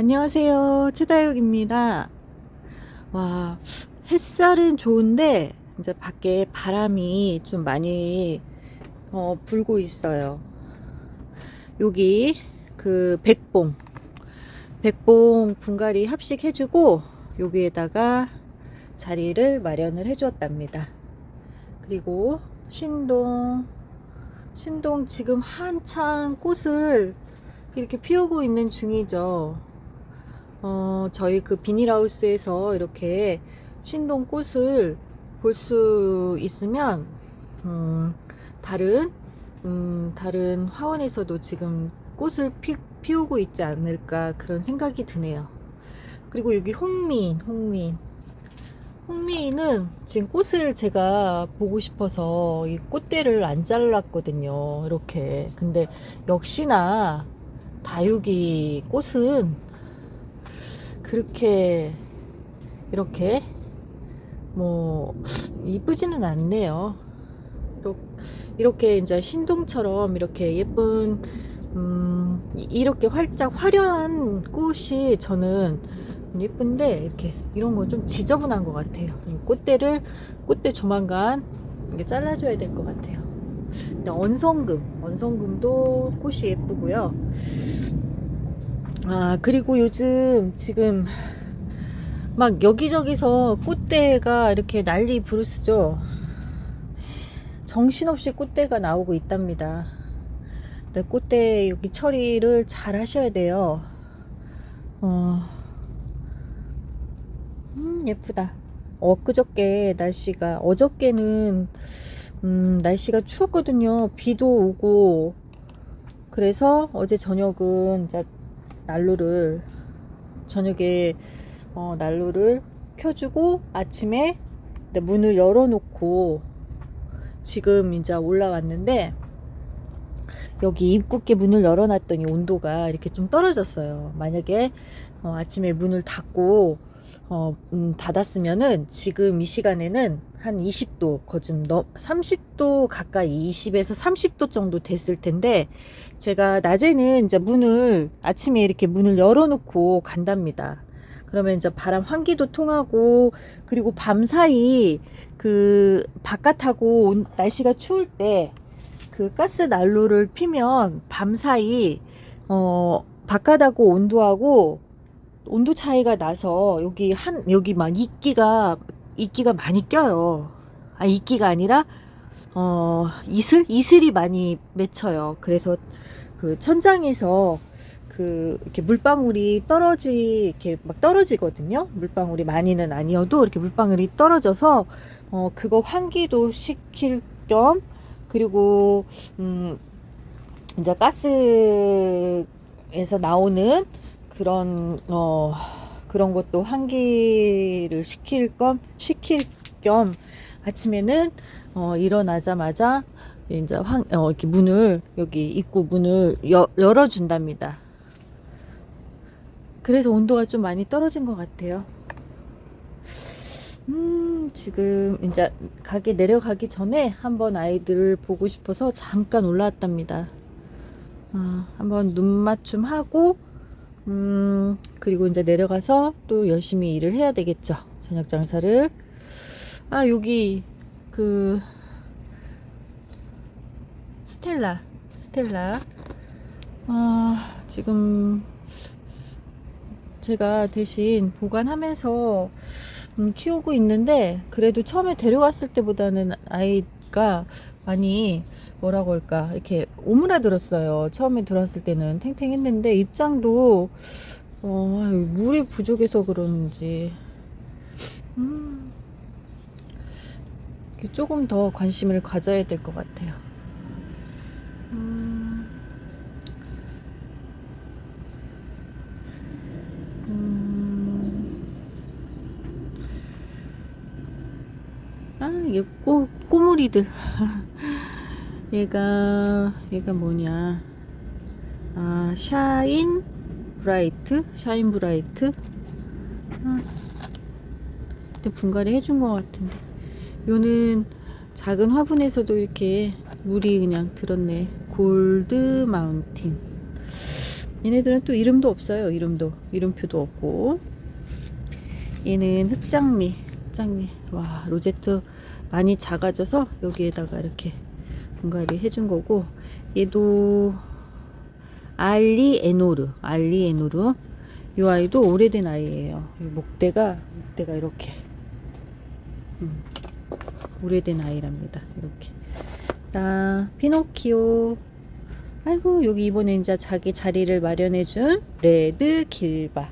안녕하세요. 최다육입니다. 와, 햇살은 좋은데, 이제 밖에 바람이 좀 많이, 어, 불고 있어요. 여기, 그, 백봉. 백봉 분갈이 합식해주고, 여기에다가 자리를 마련을 해주었답니다. 그리고, 신동. 신동 지금 한창 꽃을 이렇게 피우고 있는 중이죠. 어, 저희 그 비닐하우스에서 이렇게 신동 꽃을 볼 수 있으면, 음, 다른, 음, 다른 화원에서도 지금 꽃을 피, 피우고 있지 않을까 그런 생각이 드네요. 그리고 여기 홍미인, 홍미인. 홍미인은 지금 꽃을 제가 보고 싶어서 이 꽃대를 안 잘랐거든요. 이렇게. 근데 역시나 다육이 꽃은 그렇게 이렇게 뭐 이쁘지는 않네요. 이렇- 이렇게 이제 신동처럼 이렇게 예쁜 음 이렇게 활짝 화려한 꽃이 저는 예쁜데 이렇게 이런 거 좀 지저분한 것 같아요. 이 꽃대를 꽃대 조만간 이게 잘라줘야 될 것 같아요. 근데 언성금, 언성금도 꽃이 예쁘고요. 아, 그리고 요즘 지금 막 여기저기서 꽃대가 이렇게 난리 부르스죠. 정신없이 꽃대가 나오고 있답니다. 근데 꽃대 여기 처리를 잘 하셔야 돼요. 어, 음, 예쁘다. 엊그저께 날씨가, 어저께는, 음, 날씨가 추웠거든요. 비도 오고. 그래서 어제 저녁은 난로를 저녁에 어, 난로를 켜주고 아침에 문을 열어놓고 지금 이제 올라왔는데 여기 입구께 문을 열어놨더니 온도가 이렇게 좀 떨어졌어요. 만약에 어, 아침에 문을 닫고 어, 음, 닫았으면은 지금 이 시간에는 한 20도, 거좀 너 30도 가까이 20에서 30도 정도 됐을 텐데 제가 낮에는 이제 문을 아침에 이렇게 문을 열어놓고 간답니다. 그러면 이제 바람 환기도 통하고 그리고 밤 사이 그 바깥하고 온- 날씨가 추울 때 그 가스 난로를 피면 밤 사이 어 바깥하고 온도하고 온도 차이가 나서 여기 한 여기 막 이끼가 이끼가 많이 껴요. 아 이끼가 아니라 어 이슬 이슬이 많이 맺혀요. 그래서 그 천장에서 그 이렇게 물방울이 떨어지 이렇게 막 떨어지거든요. 물방울이 많이는 아니어도 이렇게 물방울이 떨어져서 어 그거 환기도 시킬 겸 그리고 음 이제 가스에서 나오는 그런 어 그런 것도 환기를 시킬 겸 시킬 겸 아침에는 어 일어나자마자 이제 황, 어, 이렇게 문을 여기 입구 문을 여, 열어준답니다. 그래서 온도가 좀 많이 떨어진 것 같아요. 음, 지금 이제 가게 내려가기 전에 한번 아이들을 보고 싶어서 잠깐 올라왔답니다. 어, 한번 눈 맞춤 하고, 음, 그리고 이제 내려가서 또 열심히 일을 해야 되겠죠. 저녁 장사를. 아, 여기 그 스텔라, 스텔라. 아, 지금 제가 대신 보관하면서 음, 키우고 있는데 그래도 처음에 데려왔을 때보다는 아이가 많이 뭐라고 할까 이렇게 오므라들었어요. 처음에 들어왔을 때는 탱탱했는데 입장도 어, 물이 부족해서 그런지 음, 조금 더 관심을 가져야 될 것 같아요. 음, 음, 아, 얘 꼬, 꼬물이들. 얘가, 얘가 뭐냐. 아, 샤인 브라이트? 샤인 브라이트? 아, 그때 분갈이 해준 것 같은데. 요는 작은 화분에서도 이렇게 물이 그냥 들었네. 골드 마운틴. 얘네들은 또 이름도 없어요. 이름도 이름표도 없고. 얘는 흑장미, 흑장미. 와 로제트 많이 작아져서 여기에다가 이렇게 분갈이 해준 거고 얘도 알리 에노르, 알리 에노르. 이 아이도 오래된 아이예요. 이 목대가 목대가 이렇게 음, 오래된 아이랍니다. 이렇게. 나 피노키오. 아이고 여기 이번에 이제 자기 자리를 마련해준 레드 길바.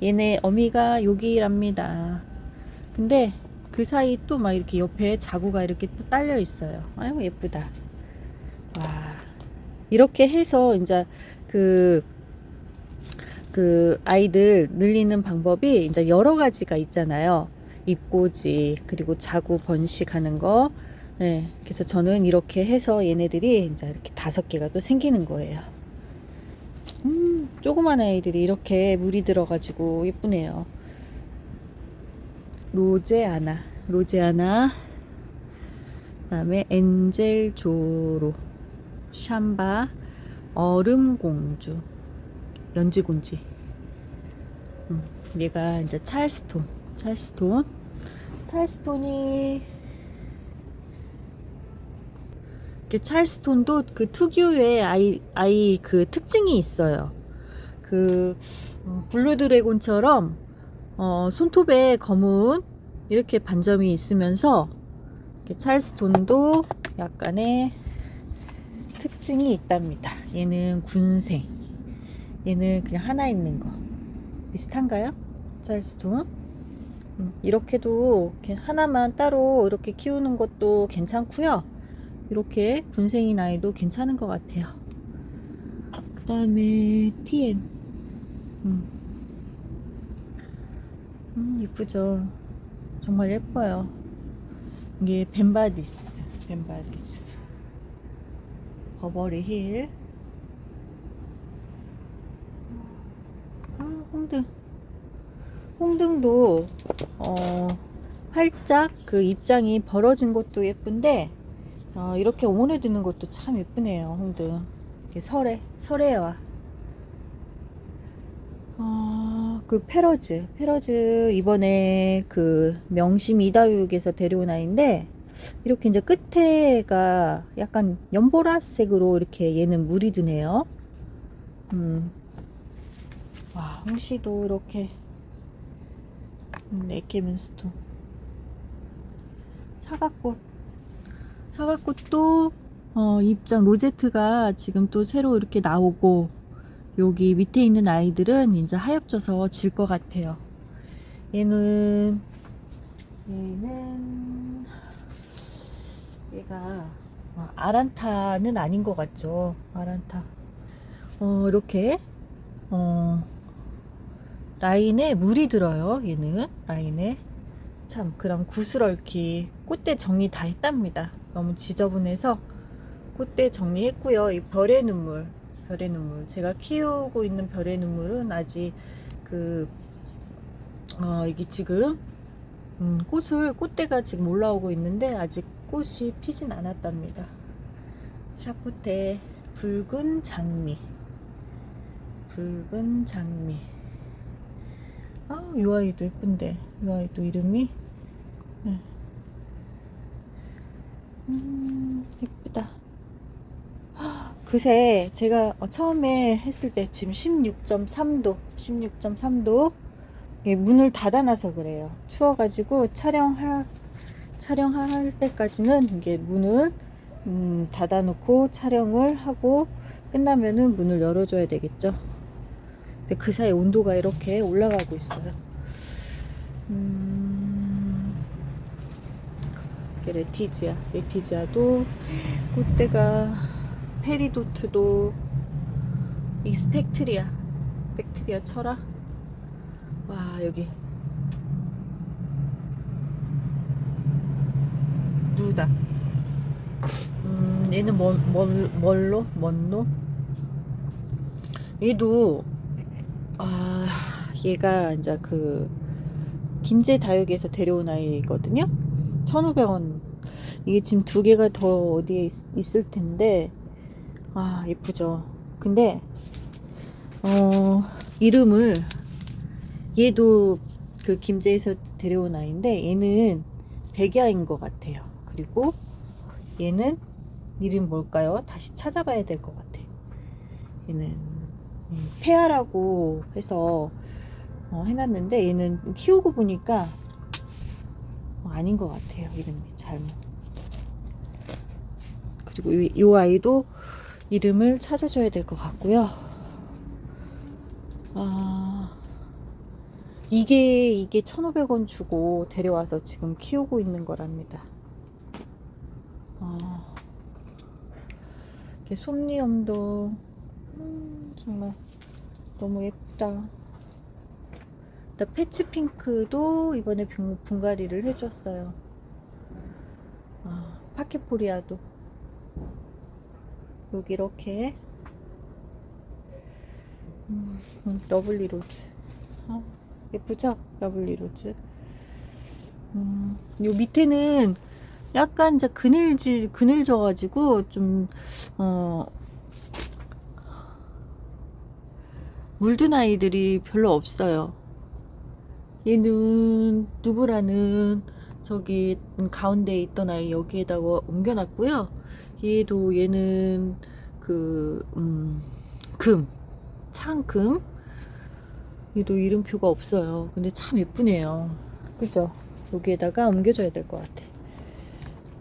얘네 어미가 여기랍니다. 근데 그 사이 또 막 이렇게 옆에 자구가 이렇게 또 딸려 있어요. 아이고 예쁘다. 와 이렇게 해서 이제 그, 그 아이들 늘리는 방법이 이제 여러 가지가 있잖아요. 입꼬지, 그리고 자구 번식하는 거. 네, 그래서 저는 이렇게 해서 얘네들이 이제 이렇게 다섯 개가 또 생기는 거예요. 음, 조그만 아이들이 이렇게 물이 들어가지고 예쁘네요. 로제아나, 로제아나, 그다음에 엔젤 조로, 샴바, 얼음공주, 연지곤지. 음, 얘가 이제 찰스톤, 찰스톤, 찰스톤이 이렇게 찰스톤도 그 특유의 아이 아이 그 특징이 있어요. 그 음, 블루 드래곤처럼 어, 손톱에 검은 이렇게 반점이 있으면서 찰스톤도 약간의 특징이 있답니다. 얘는 군생. 얘는 그냥 하나 있는 거. 비슷한가요? 찰스톤? 음, 이렇게도 이렇게 하나만 따로 이렇게 키우는 것도 괜찮고요. 이렇게 군생인 아이도 괜찮은 것 같아요. 그 다음에 TN. 음. 음, 예쁘죠? 정말 예뻐요. 이게 벤바디스. 벤바디스. 버버리 힐. 아, 홍등. 홍등도, 어, 활짝 그 입장이 벌어진 것도 예쁜데, 어, 이렇게 오므려드는 것도 참 예쁘네요, 홍등. 이렇게 설에, 설에와. 어, 그 페러즈, 페러즈 이번에 그 명심 이다육에서 데려온 아이인데, 이렇게 이제 끝에가 약간 연보라색으로 이렇게 얘는 물이 드네요. 음. 와, 홍시도 이렇게, 음, 에케문스톤. 사과꽃. 사과꽃도 어, 입장 로제트가 지금 또 새로 이렇게 나오고 여기 밑에 있는 아이들은 이제 하엽져서 질 것 같아요. 얘는 얘는 얘가 어, 아란타는 아닌 것 같죠. 아란타. 어, 이렇게 어, 라인에 물이 들어요. 얘는 라인에 참 그럼 구슬 얽기 꽃대 정리 다 했답니다. 너무 지저분해서 꽃대 정리했고요. 이 별의 눈물, 별의 눈물. 제가 키우고 있는 별의 눈물은 아직 그 어, 이게 지금 음, 꽃을 꽃대가 지금 올라오고 있는데 아직 꽃이 피진 않았답니다. 샤프테 붉은 장미, 붉은 장미. 아, 이 아이도 예쁜데 이 아이도 이름이 네. 음, 예쁘다. 그새 제가 어, 처음에 했을 때 지금 16.3도, 16.3도 문을 닫아놔서 그래요. 추워가지고 촬영할 촬영할 때까지는 이게 문을 음, 닫아놓고 촬영을 하고 끝나면은 문을 열어줘야 되겠죠. 근데 그 사이 온도가 이렇게 올라가고 있어요. 음, 레티지아, 레티지아도 꽃대가 페리도트도 이 스펙트리아, 스펙트리아 철아. 와 여기 누다. 음, 얘는 뭘, 뭘, 뭘로? 뭔로? 얘도 아, 얘가 이제 그 김제 다육에서 데려온 아이거든요. 1,500원. 이게 지금 두 개가 더 어디에 있, 있을 텐데 아, 예쁘죠. 근데 어, 이름을 얘도 그 김제에서 데려온 아이인데 얘는 백야인 것 같아요. 그리고 얘는 이름 뭘까요? 다시 찾아봐야 될 것 같아. 얘는 음, 페아라고 해서 어, 해놨는데 얘는 키우고 보니까 어, 아닌 것 같아요. 이름이 잘못. 그리고 이, 이 아이도 이름을 찾아줘야 될 것 같고요. 아, 이게, 이게 1,500원 주고 데려와서 지금 키우고 있는 거랍니다. 아, 이렇게 솜니엄도, 음, 정말 너무 예쁘다. 나 패치핑크도 이번에 분- 분갈이를 해줬어요. 아, 파케포리아도. 여기 이렇게 음, 음, 러블리 로즈 아, 예쁘죠? 러블리 로즈 음, 요 밑에는 약간 이제 그늘지 그늘져 가지고 좀 어, 물든 아이들이 별로 없어요. 얘는 누브라는 저기 가운데 있던 아이 여기에다가 옮겨놨고요. 얘도 얘는 그, 음, 금, 창금. 얘도 이름표가 없어요. 근데 참 예쁘네요. 그죠? 여기에다가 옮겨줘야 될 것 같아.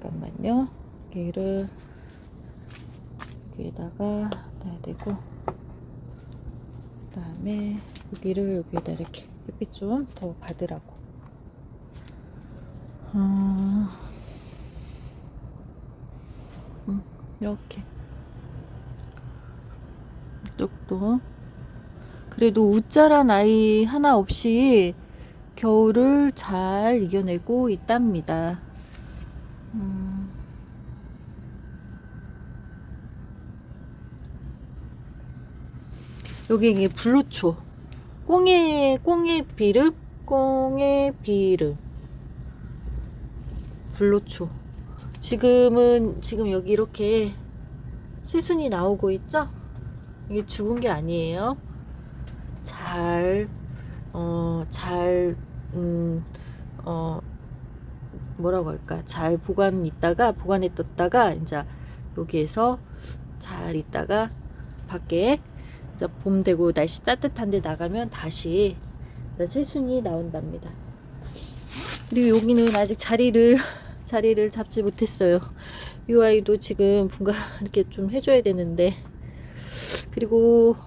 잠깐만요. 얘를 여기에다가 놔야 되고, 그 다음에 여기를 여기에다 이렇게 햇빛 좀 더 받으라고. 아, 음, 이렇게. 이쪽도. 그래도 우짜란 아이 하나 없이 겨울을 잘 이겨내고 있답니다. 음. 여기 이게 블루초. 꽁의, 꽁의 비름? 꽁의 비름. 블루초. 지금은, 지금 여기 이렇게 새순이 나오고 있죠? 이게 죽은 게 아니에요. 잘, 어, 잘, 음, 어, 뭐라고 할까. 잘 보관 있다가, 보관해 뒀다가, 이제 여기에서 잘 있다가 밖에 이제 봄 되고 날씨 따뜻한데 나가면 다시 새순이 나온답니다. 그리고 여기는 아직 자리를, 자리를 잡지 못했어요. 이 아이도 지금 분가 이렇게 좀 해줘야 되는데, 그리고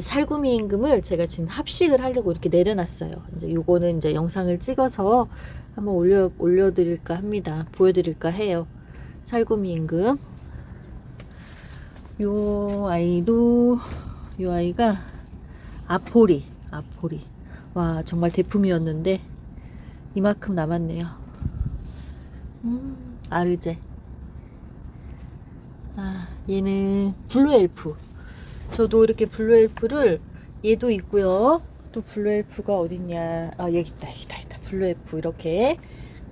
살구미 임금을 제가 지금 합식을 하려고 이렇게 내려놨어요. 이제 요거는 이제 영상을 찍어서 한번 올려 올려드릴까 합니다. 보여드릴까 해요. 살구미 임금. 요 아이도 요 아이가 아포리 아포리 와 정말 대품이었는데 이만큼 남았네요. 음, 아르제. 아, 얘는 블루 엘프. 저도 이렇게 블루 엘프를 얘도 있고요. 또 블루 엘프가 어딨냐? 아, 여기 있다, 여기 있다, 있다. 블루 엘프 이렇게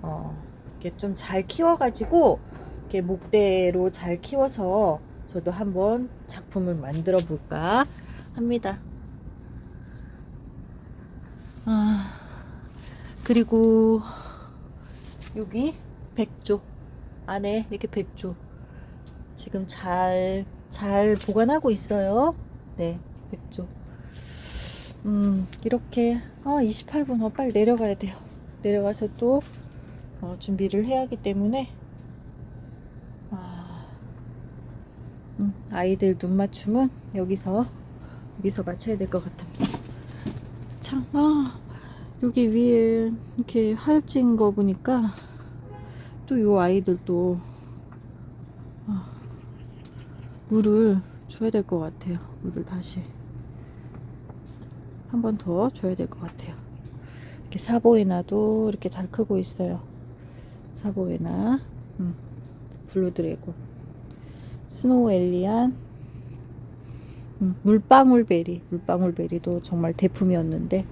어, 이렇게 좀 잘 키워가지고 이렇게 목대로 잘 키워서 저도 한번 작품을 만들어 볼까 합니다. 아, 그리고 여기 백조 안에 이렇게 백조 지금 잘, 잘 보관하고 있어요. 네, 백조. 음, 이렇게, 아, 28분, 어, 빨리 내려가야 돼요. 내려가서 또, 어, 준비를 해야 하기 때문에, 아, 음, 아이들 눈 맞춤은 여기서, 여기서 맞춰야 될 것 같습니다. 참, 아, 여기 위에 이렇게 하엽진 거 보니까, 또 요 아이들도, 아, 물을 줘야 될 것 같아요. 물을 다시 한 번 더 줘야 될 것 같아요. 이렇게 사보에나도 이렇게 잘 크고 있어요. 사보에나, 음, 블루드래곤, 스노우 엘리안, 음, 물방울베리, 물방울베리도 정말 대품이었는데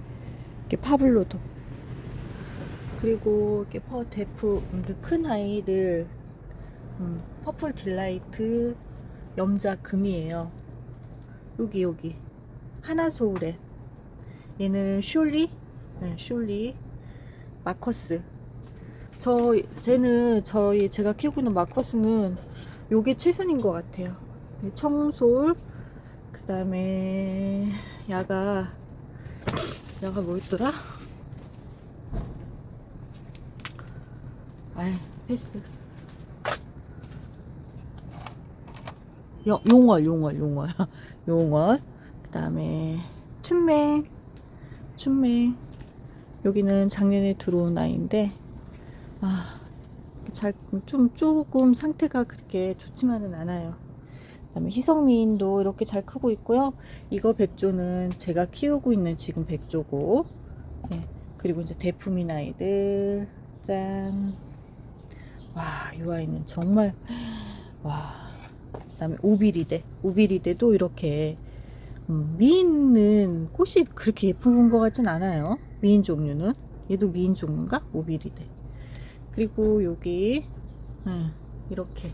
이렇게 파블로도. 그리고 이렇게 퍼 대프 음, 그큰 아이들 음, 퍼플 딜라이트 염자 금이에요. 여기 여기. 하나 소울에. 얘는 숄리? 네, 숄리. 마커스. 저 쟤는 저희 제가 키우고 있는 마커스는 요게 최선인 것 같아요. 청솔 그 다음에 야가 야가 뭐였더라? 아이 패스. 여, 용월 용월 용월. 용월. 그 다음에 춘맹. 춘맹. 여기는 작년에 들어온 아이인데 아, 잘, 좀 조금 상태가 그렇게 좋지만은 않아요. 그다음에 희성미인도 이렇게 잘 크고 있고요. 이거 백조는 제가 키우고 있는 지금 백조고, 예, 그리고 이제 대품인 아이들, 짠. 와, 이 아이는 정말, 와. 그다음에 오비리데, 오비리데도 이렇게, 음, 미인은 꽃이 그렇게 예쁜 것 같진 않아요. 미인 종류는. 얘도 미인 종류인가? 오비리데. 그리고 여기 네, 이렇게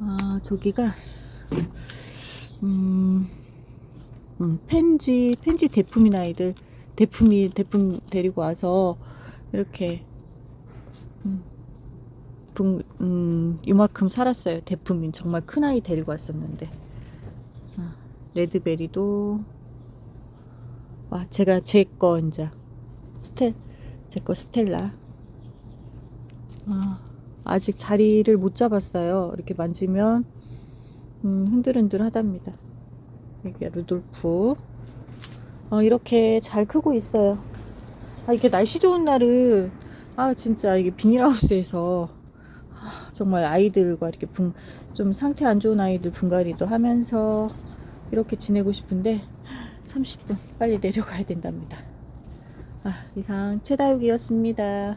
아 저기가 음, 음 펜지 펜지 대품인 아이들 대품이 대품 데리고 와서 이렇게 음, 분, 음, 이만큼 살았어요. 대품인. 정말 큰 아이 데리고 왔었는데. 아, 레드베리도 와 제가 제거 이제 스텔 제거 스텔라. 아, 아직 자리를 못 잡았어요 이렇게 만지면 음, 흔들흔들 하답니다 여기가 루돌프 어, 이렇게 잘 크고 있어요 아 이게 날씨 좋은 날은 아 진짜 이게 비닐하우스에서 아, 정말 아이들과 이렇게 분, 좀 상태 안 좋은 아이들 분갈이도 하면서 이렇게 지내고 싶은데 30분 빨리 내려가야 된답니다. 아, 이상 최다육이었습니다.